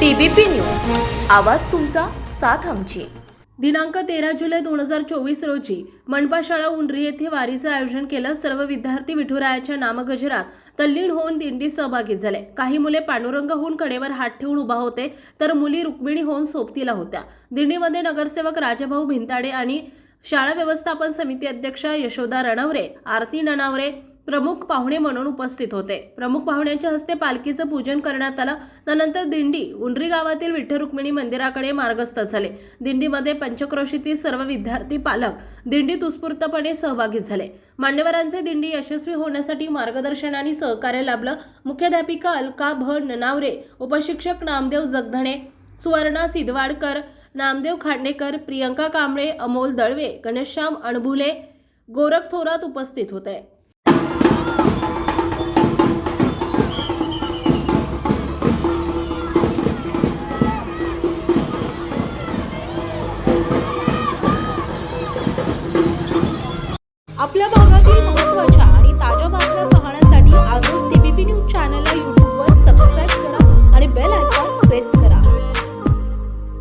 TBP news. आवाज तुमचा साथ आमची. दिनांक तेरा जुलै दोन हजार चोवीस रोजी मनपा शाळा उंडरी येथे वारीचं आयोजन केलं सर्व विद्यार्थी विठुरायाच्या नामगजरात तल्लीन होऊन दिंडीत सहभागी झाले. काही मुले पांडुरंग होऊन कडेवर हात ठेवून उभा होते तर मुली रुक्मिणी होऊन सोबतीला होत्या. दिंडीमध्ये नगरसेवक राजाभाऊ भिंताडे आणि शाळा व्यवस्थापन समिती अध्यक्ष यशोदा रणवरे आरती ननावरे प्रमुख पाहुणे म्हणून उपस्थित होते. प्रमुख पाहुण्यांच्या हस्ते पालखीचं पूजन करण्यात आलं. त्यानंतर दिंडी उंडरी गावातील विठ्ठल रुक्मिणी मंदिराकडे मार्गस्थ झाले. दिंडीमध्ये पंचक्रोशीतील सर्व विद्यार्थी पालक दिंडीत उत्स्फूर्तपणे सहभागी झाले. मान्यवरांचे दिंडी यशस्वी होण्यासाठी मार्गदर्शन आणि सहकार्य लाभलं. मुख्याध्यापिका अलका भ. ननावरे उपशिक्षक नामदेव जगधणे सुवर्णा सिदवाडकर नामदेव खांडेकर प्रियंका कांबळे अमोल दळवे गणेशश्याम अणभुले गोरख थोरात उपस्थित होते. आपल्या भागातील